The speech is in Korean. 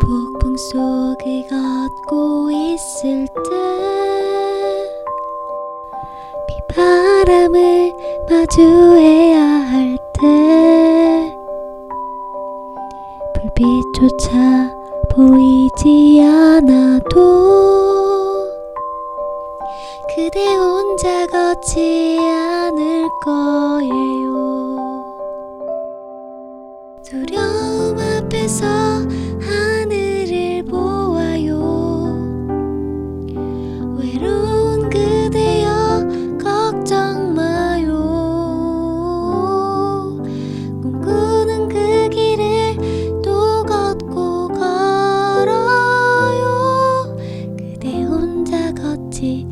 폭풍 속을 걷고 있을 때 비바람을 마주해야 할 때 불빛조차 보이지 않아도 그대 혼자 걷지 않을 거예요. 두려움 앞에서 ti